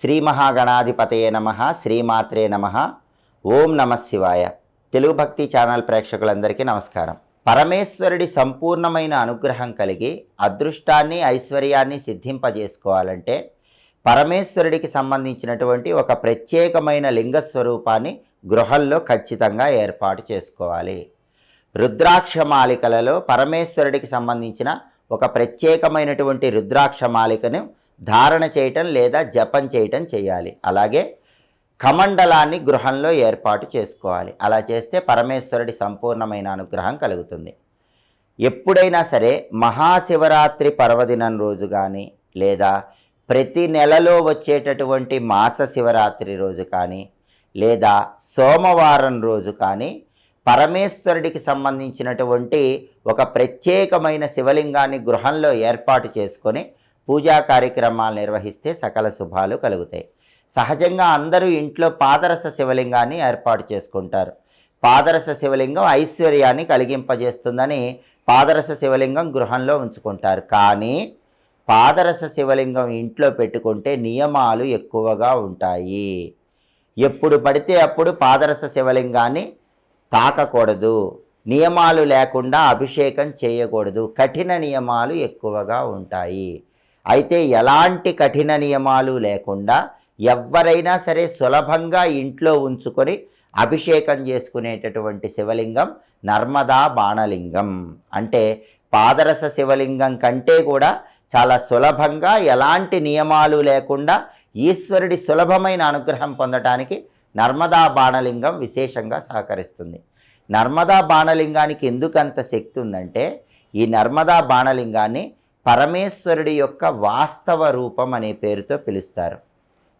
శ్రీ మహాగణాధిపతయ నమ శ్రీమాత్రే నమ. ఓం నమ శివాయ. తెలుగు భక్తి ఛానల్ ప్రేక్షకులందరికీ నమస్కారం. పరమేశ్వరుడి సంపూర్ణమైన అనుగ్రహం కలిగి అదృష్టాన్ని ఐశ్వర్యాన్ని సిద్ధింపజేసుకోవాలంటే పరమేశ్వరుడికి సంబంధించినటువంటి ఒక ప్రత్యేకమైన లింగ స్వరూపాన్ని గృహంలో ఖచ్చితంగా ఏర్పాటు చేసుకోవాలి. రుద్రాక్ష మాలికలలో పరమేశ్వరుడికి సంబంధించిన ఒక ప్రత్యేకమైనటువంటి రుద్రాక్ష మాలికను ధారణ చేయటం లేదా జపం చేయటం చేయాలి. అలాగే కమండలాన్ని గృహంలో ఏర్పాటు చేసుకోవాలి. అలా చేస్తే పరమేశ్వరుడి సంపూర్ణమైన అనుగ్రహం కలుగుతుంది. ఎప్పుడైనా సరే మహాశివరాత్రి పర్వదినం రోజు కానీ లేదా ప్రతి నెలలో వచ్చేటటువంటి మాస శివరాత్రి రోజు కానీ లేదా సోమవారం రోజు కానీ పరమేశ్వరుడికి సంబంధించినటువంటి ఒక ప్రత్యేకమైన శివలింగాన్ని గృహంలో ఏర్పాటు చేసుకొని పూజా కార్యక్రమాలు నిర్వహిస్తే సకల శుభాలు కలుగుతాయి. సహజంగా అందరూ ఇంట్లో పాదరస శివలింగాన్ని ఏర్పాటు చేసుకుంటారు. పాదరస శివలింగం ఐశ్వర్యాన్ని కలిగింపజేస్తుందని పాదరస శివలింగం గృహంలో ఉంచుకుంటారు. కానీ పాదరస శివలింగం ఇంట్లో పెట్టుకుంటే నియమాలు ఎక్కువగా ఉంటాయి. ఎప్పుడు పడితే అప్పుడు పాదరస శివలింగాన్ని తాకకూడదు. నియమాలు లేకుండా అభిషేకం చేయకూడదు. కఠిన నియమాలు ఎక్కువగా ఉంటాయి. అయితే ఎలాంటి కఠిన నియమాలు లేకుండా ఎవరైనా సరే సులభంగా ఇంట్లో ఉంచుకొని అభిషేకం చేసుకునేటటువంటి శివలింగం నర్మదా బాణలింగం. అంటే పాదరస శివలింగం కంటే కూడా చాలా సులభంగా ఎలాంటి నియమాలు లేకుండా ఈశ్వరుడి సులభమైన అనుగ్రహం పొందటానికి నర్మదా బాణలింగం విశేషంగా సహకరిస్తుంది. నర్మదా బాణలింగానికి ఎందుకంత శక్తి ఉందంటే ఈ నర్మదా బాణలింగాన్ని పరమేశ్వరుడి యొక్క వాస్తవ రూపం అనే పేరుతో పిలుస్తారు.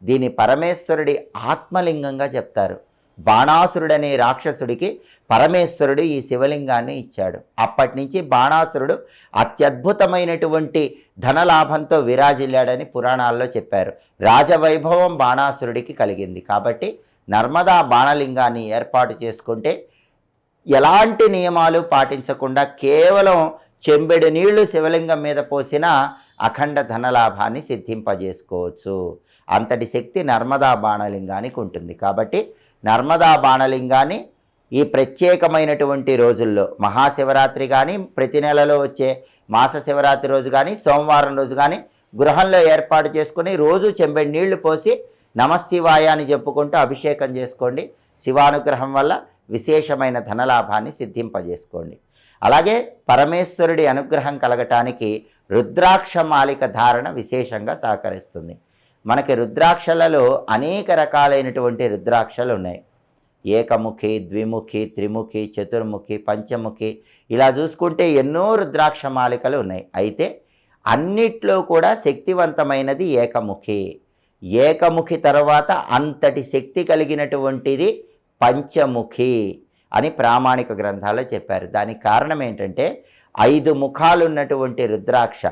దీని పరమేశ్వరుడి ఆత్మలింగంగా చెప్తారు. బాణాసురుడనే రాక్షసుడికి పరమేశ్వరుడు ఈ శివలింగాన్ని ఇచ్చాడు. అప్పటి నుంచి బాణాసురుడు అత్యద్భుతమైనటువంటి ధనలాభంతో విరాజిల్లాడని పురాణాల్లో చెప్పారు. రాజవైభవం బాణాసురుడికి కలిగింది. కాబట్టి నర్మదా బాణలింగాన్ని ఏర్పాటు చేసుకుంటే ఎలాంటి నియమాలు పాటించకుండా కేవలం చెంబెడు నీళ్ళు శివలింగం మీద పోసిన అఖండ ధనలాభాన్ని సిద్ధింపజేసుకోవచ్చు. అంతటి శక్తి నర్మదా బాణలింగానికి ఉంటుంది. కాబట్టి నర్మదా బాణలింగాన్ని ఈ ప్రత్యేకమైనటువంటి రోజుల్లో మహాశివరాత్రి కానీ ప్రతి నెలలో వచ్చే మాస శివరాత్రి రోజు కానీ సోమవారం రోజు కానీ గృహంలో ఏర్పాటు చేసుకుని రోజు చెంబెడి నీళ్ళు పోసి నమశివాయ అని చెప్పుకుంటూ అభిషేకం చేసుకోండి. శివానుగ్రహం వల్ల విశేషమైన ధనలాభాన్ని సిద్ధింపజేసుకోండి. అలాగే పరమేశ్వరుడి అనుగ్రహం కలగటానికి రుద్రాక్ష మాలిక ధారణ విశేషంగా సహకరిస్తుంది. మనకి రుద్రాక్షలలో అనేక రకాలైనటువంటి రుద్రాక్షలు ఉన్నాయి. ఏకముఖి ద్విముఖి త్రిముఖి చతుర్ముఖి పంచముఖి ఇలా చూసుకుంటే ఎన్నో రుద్రాక్ష మాలికలు ఉన్నాయి. అయితే అన్నిట్లో కూడా శక్తివంతమైనది ఏకముఖి. ఏకముఖి తర్వాత అంతటి శక్తి కలిగినటువంటిది పంచముఖి. అని ప్రామాణిక గ్రంథాల్లో చెప్పారు. దానికి కారణం ఏంటంటే ఐదు ముఖాలు ఉన్నటువంటి రుద్రాక్ష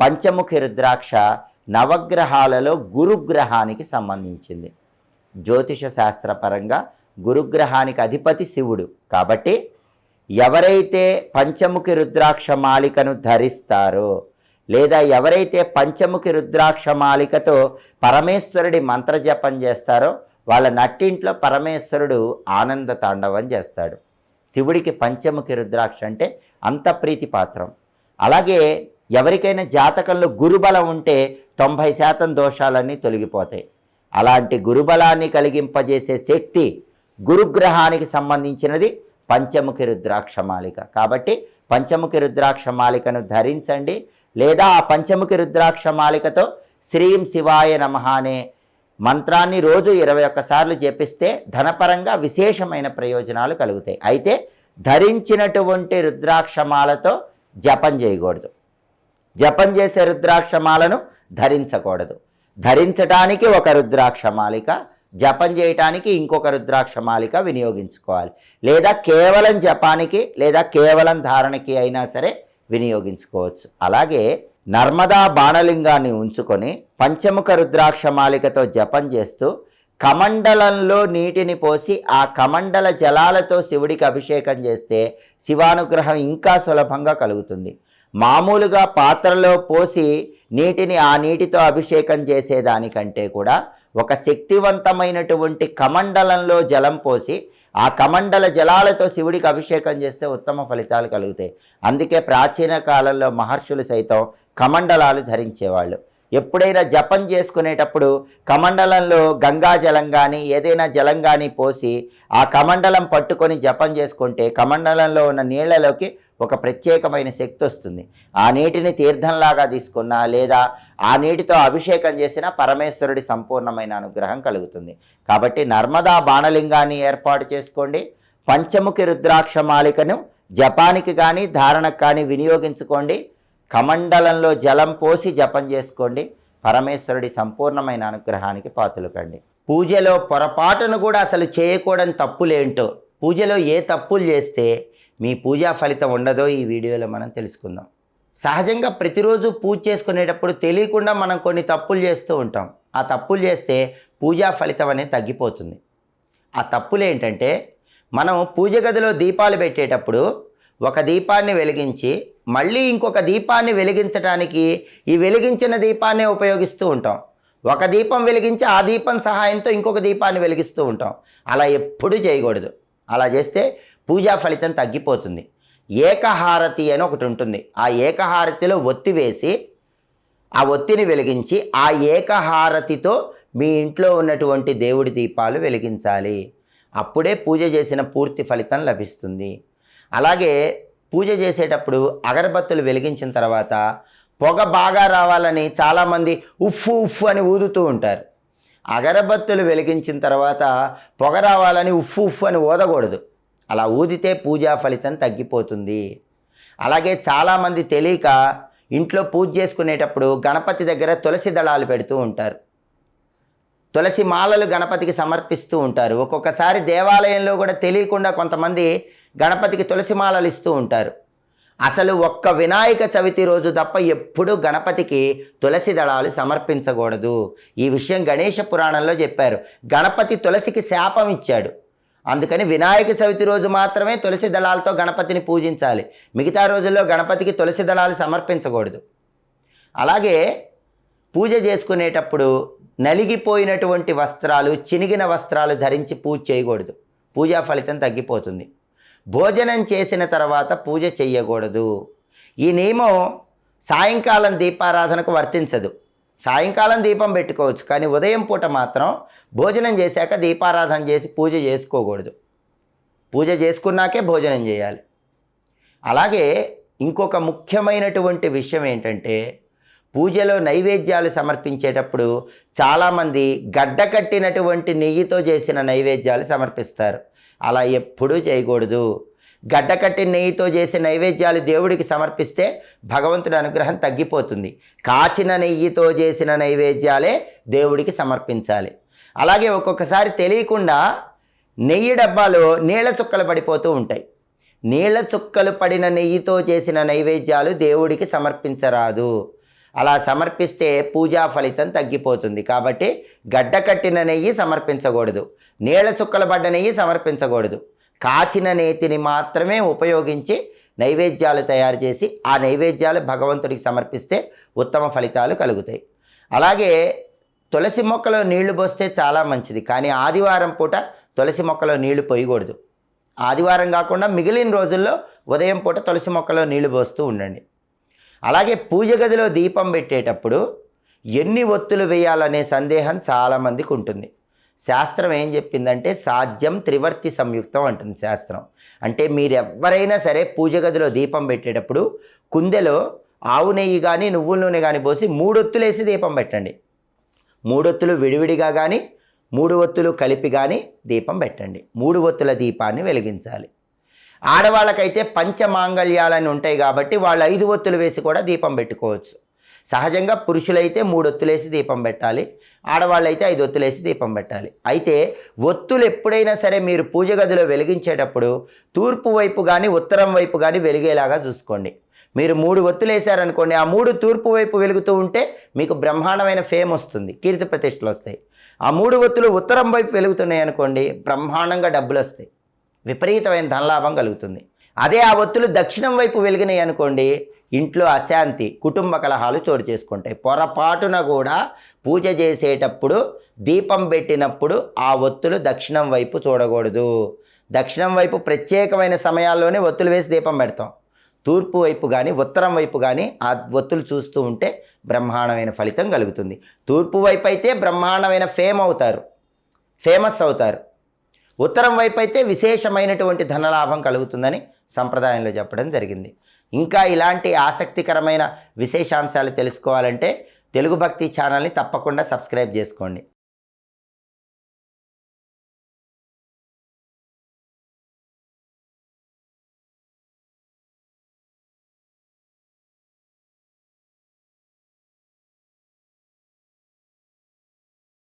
పంచముఖి రుద్రాక్ష నవగ్రహాలలో గురుగ్రహానికి సంబంధించింది. జ్యోతిష శాస్త్రపరంగా గురుగ్రహానికి అధిపతి శివుడు. కాబట్టి ఎవరైతే పంచముఖి రుద్రాక్ష మాలికను ధరిస్తారో లేదా ఎవరైతే పంచముఖి రుద్రాక్ష మాలికతో పరమేశ్వరుడి మంత్రజపం చేస్తారో వాళ్ళ నట్టింట్లో పరమేశ్వరుడు ఆనంద తాండవం చేస్తాడు. శివుడికి పంచముఖి రుద్రాక్ష అంటే అంత ప్రీతి పాత్రం అలాగే ఎవరికైనా జాతకంలో గురుబలం ఉంటే తొంభై శాతం దోషాలన్నీ తొలగిపోతాయి. అలాంటి గురుబలాన్ని కలిగింపజేసే శక్తి గురుగ్రహానికి సంబంధించినది పంచముఖి రుద్రాక్ష మాలిక. కాబట్టి పంచముఖి రుద్రాక్ష మాలికను ధరించండి. లేదా ఆ పంచముఖి రుద్రాక్ష మాలికతో శ్రీం శివాయ నమహానే అనే మంత్రాన్ని రోజు ఇరవై ఒక్కసార్లు జపిస్తే ధనపరంగా విశేషమైన ప్రయోజనాలు కలుగుతాయి. అయితే ధరించినటువంటి రుద్రాక్షమాలతో జపం చేయకూడదు. జపం చేసే రుద్రాక్షమాలను ధరించకూడదు. ధరించటానికి ఒక రుద్రాక్షమాలిక జపం చేయటానికి ఇంకొక రుద్రాక్షమాలిక వినియోగించుకోవాలి. లేదా కేవలం జపానికి లేదా కేవలం ధారణకి అయినా సరే వినియోగించుకోవచ్చు. అలాగే నర్మదా బాణలింగాన్ని ఉంచుకొని పంచముఖ రుద్రాక్ష మాలికతో జపం చేస్తూ కమండలంలో నీటిని పోసి ఆ కమండల జలాలతో శివుడికి అభిషేకం చేస్తే శివానుగ్రహం ఇంకా సులభంగా కలుగుతుంది. మామూలుగా పాత్రలో పోసి నీటిని ఆ నీటితో అభిషేకం చేసేదానికంటే కూడా ఒక శక్తివంతమైనటువంటి కమండలంలో జలం పోసి ఆ కమండల జలాలతో శివుడికి అభిషేకం చేస్తే ఉత్తమ ఫలితాలు కలుగుతాయి. అందుకే ప్రాచీన కాలంలో మహర్షులు సైతం కమండలాలు ధరించేవాళ్ళు. ఎప్పుడైనా జపం చేసుకునేటప్పుడు కమండలంలో గంగా జలం కానీ ఏదైనా జలం కానీ పోసి ఆ కమండలం పట్టుకొని జపం చేసుకుంటే కమండలంలో ఉన్న నీళ్ళలోకి ఒక ప్రత్యేకమైన శక్తి వస్తుంది. ఆ నీటిని తీర్థంలాగా తీసుకున్నా లేదా ఆ నీటితో అభిషేకం చేసిన పరమేశ్వరుడి సంపూర్ణమైన అనుగ్రహం కలుగుతుంది. కాబట్టి నర్మదా బాణలింగాన్ని ఏర్పాటు చేసుకోండి. పంచముఖి రుద్రాక్ష మాలికను జపానికి కానీ ధారణకు కానీ వినియోగించుకోండి. కమండలంలో జలం పోసి జపం చేసుకోండి. పరమేశ్వరుడి సంపూర్ణమైన అనుగ్రహానికి పాత్రలు కండి పూజలో పొరపాటును కూడా అసలు చేయకూడని తప్పులేంటో పూజలో ఏ తప్పులు చేస్తే మీ పూజా ఫలితం ఉండదో ఈ వీడియోలో మనం తెలుసుకుందాం. సహజంగా ప్రతిరోజు పూజ చేసుకునేటప్పుడు తెలియకుండా మనం కొన్ని తప్పులు చేస్తూ ఉంటాం. ఆ తప్పులు చేస్తే పూజా ఫలితం అనేది తగ్గిపోతుంది. ఆ తప్పులు ఏంటంటే మనం పూజ గదిలో దీపాలు పెట్టేటప్పుడు ఒక దీపాన్ని వెలిగించి మళ్ళీ ఇంకొక దీపాన్ని వెలిగించడానికి ఈ వెలిగించిన దీపాన్నే ఉపయోగిస్తూ ఉంటాం. ఒక దీపం వెలిగించి ఆ దీపం సహాయంతో ఇంకొక దీపాన్ని వెలిగిస్తూ ఉంటాం. అలా ఎప్పుడూ చేయకూడదు. అలా చేస్తే పూజా ఫలితం తగ్గిపోతుంది. ఏకహారతి అని ఒకటి ఉంటుంది. ఆ ఏకహారతిలో ఒత్తి వేసి ఆ ఒత్తిని వెలిగించి ఆ ఏకహారతితో మీ ఇంట్లో ఉన్నటువంటి దేవుడి దీపాలు వెలిగించాలి. అప్పుడే పూజ చేసిన పూర్తి ఫలితం లభిస్తుంది. అలాగే పూజ చేసేటప్పుడు అగరబత్తులు వెలిగించిన తర్వాత పొగ బాగా రావాలని చాలామంది ఉఫ్ఫు ఉఫ్ఫు అని ఊదుతూ ఉంటారు. అగరబత్తులు వెలిగించిన తర్వాత పొగ రావాలని ఉఫ్ఫు ఉఫ్ఫు అని ఊదకూడదు. అలా ఊదితే పూజా ఫలితం తగ్గిపోతుంది. అలాగే చాలామంది తెలియక ఇంట్లో పూజ చేసుకునేటప్పుడు గణపతి దగ్గర తులసి దళాలు పెడుతూ ఉంటారు. తులసి మాలలు గణపతికి సమర్పిస్తూ ఉంటారు. ఒక్కొక్కసారి దేవాలయంలో కూడా తెలియకుండా కొంతమంది గణపతికి తులసి మాలలు ఇస్తూ ఉంటారు. అసలు ఒక్క వినాయక చవితి రోజు తప్ప ఎప్పుడూ గణపతికి తులసి దళాలు సమర్పించకూడదు. ఈ విషయం గణేష పురాణంలో చెప్పారు. గణపతి తులసికి శాపం ఇచ్చాడు. అందుకని వినాయక చవితి రోజు మాత్రమే తులసి దళాలతో గణపతిని పూజించాలి. మిగతా రోజుల్లో గణపతికి తులసి దళాలు సమర్పించకూడదు. అలాగే పూజ చేసుకునేటప్పుడు నలిగిపోయినటువంటి వస్త్రాలు చినిగిన వస్త్రాలు ధరించి పూజ చేయకూడదు. పూజా ఫలితం తగ్గిపోతుంది. భోజనం చేసిన తర్వాత పూజ చేయకూడదు ఈ నియమం సాయంకాలం దీపారాధనకు వర్తించదు. సాయంకాలం దీపం పెట్టుకోవచ్చు కానీ ఉదయం పూట మాత్రం భోజనం చేశాక దీపారాధన చేసి పూజ చేసుకోకూడదు. పూజ చేసుకున్నాకే భోజనం చేయాలి. అలాగే ఇంకొక ముఖ్యమైనటువంటి విషయం ఏంటంటే పూజలో నైవేద్యాలు సమర్పించేటప్పుడు చాలామంది గడ్డ కట్టినటువంటి నెయ్యితో చేసిన నైవేద్యాలు సమర్పిస్తారు. అలా ఎప్పుడూ చేయకూడదు. గడ్డ కట్టిన నెయ్యితో చేసే నైవేద్యాలు దేవుడికి సమర్పిస్తే భగవంతుడి అనుగ్రహం తగ్గిపోతుంది. కాచిన నెయ్యితో చేసిన నైవేద్యాలే దేవుడికి సమర్పించాలి. అలాగే ఒక్కొక్కసారి తెలియకుండా నెయ్యి డబ్బాలో నీళ్ళ చుక్కలు పడిపోతూ ఉంటాయి. నీళ్ళ చుక్కలు పడిన నెయ్యితో చేసిన నైవేద్యాలు దేవుడికి సమర్పించరాదు. అలా సమర్పిస్తే పూజా ఫలితం తగ్గిపోతుంది. కాబట్టి గడ్డ కట్టిన నెయ్యి సమర్పించకూడదు. నీళ్ళ చుక్కలు పడ్డ నెయ్యి సమర్పించకూడదు. కాచిన నేతిని మాత్రమే ఉపయోగించి నైవేద్యాలు తయారు చేసి ఆ నైవేద్యాలు భగవంతుడికి సమర్పిస్తే ఉత్తమ ఫలితాలు కలుగుతాయి. అలాగే తులసి మొక్కలో నీళ్ళు పోస్తే చాలా మంచిది. కానీ ఆదివారం పూట తులసి మొక్కలో నీళ్ళు పోయకూడదు. ఆదివారం కాకుండా మిగిలిన రోజుల్లో ఉదయం పూట తులసి మొక్కలో నీళ్ళు పోస్తూ ఉండండి. అలాగే పూజ గదిలో దీపం పెట్టేటప్పుడు ఎన్ని ఒత్తులు వేయాలనే సందేహం చాలామందికి ఉంటుంది. శాస్త్రం ఏం చెప్పిందంటే సాధ్యం త్రివర్తి సంయుక్తం అంటుంది శాస్త్రం. అంటే మీరు ఎవరైనా సరే పూజ గదిలో దీపం పెట్టేటప్పుడు కుందెలో ఆవు నెయ్యి కానీ నువ్వుల నూనె కానీ పోసి మూడొత్తులు వేసి దీపం పెట్టండి. మూడొత్తులు విడివిడిగా కానీ మూడు ఒత్తులు కలిపి కానీ దీపం పెట్టండి. మూడు ఒత్తుల దీపాన్ని వెలిగించాలి. ఆడవాళ్ళకైతే పంచమాంగళ్యాలని ఉంటాయి కాబట్టి వాళ్ళు ఐదు ఒత్తులు వేసి కూడా దీపం పెట్టుకోవచ్చు. సహజంగా పురుషులైతే మూడు ఒత్తులేసి దీపం పెట్టాలి. ఆడవాళ్ళైతే ఐదు ఒత్తులేసి దీపం పెట్టాలి. అయితే ఒత్తులు ఎప్పుడైనా సరే మీరు పూజ గదిలో వెలిగించేటప్పుడు తూర్పు వైపు కానీ ఉత్తరం వైపు కానీ వెలిగేలాగా చూసుకోండి. మీరు మూడు ఒత్తులు వేసారనుకోండి ఆ మూడు తూర్పు వైపు వెలుగుతూ ఉంటే మీకు బ్రహ్మాండమైన ఫేమ్ వస్తుంది. కీర్తి ప్రతిష్టలు వస్తాయి. ఆ మూడు ఒత్తులు ఉత్తరం వైపు వెలుగుతున్నాయి అనుకోండి బ్రహ్మాండంగా డబ్బులు వస్తాయి. విపరీతమైన ధనలాభం కలుగుతుంది. అదే ఆ ఒత్తులు దక్షిణం వైపు వెలిగినాయి అనుకోండి ఇంట్లో అశాంతి కుటుంబ కలహాలు చోటు చేసుకుంటాయి. పొరపాటున కూడా పూజ చేసేటప్పుడు దీపం పెట్టినప్పుడు ఆ ఒత్తులు దక్షిణం వైపు చూడకూడదు. దక్షిణం వైపు ప్రత్యేకమైన సమయాల్లోనే ఒత్తులు వేసి దీపం పెడతాం. తూర్పు వైపు కానీ ఉత్తరం వైపు కానీ ఆ ఒత్తులు చూస్తూ ఉంటే బ్రహ్మాండమైన ఫలితం కలుగుతుంది. తూర్పు వైపు అయితే బ్రహ్మాండమైన ఫేమ్ అవుతారు. ఫేమస్ అవుతారు. ఉత్తరం వైపు అయితే విశేషమైనటువంటి ధనలాభం కలుగుతుందని సంప్రదాయంలో చెప్పడం జరిగింది. ఇంకా ఇలాంటి ఆసక్తికరమైన విశేషాంశాలు తెలుసుకోవాలంటే తెలుగు భక్తి ఛానల్ని తప్పకుండా సబ్స్క్రైబ్ చేసుకోండి.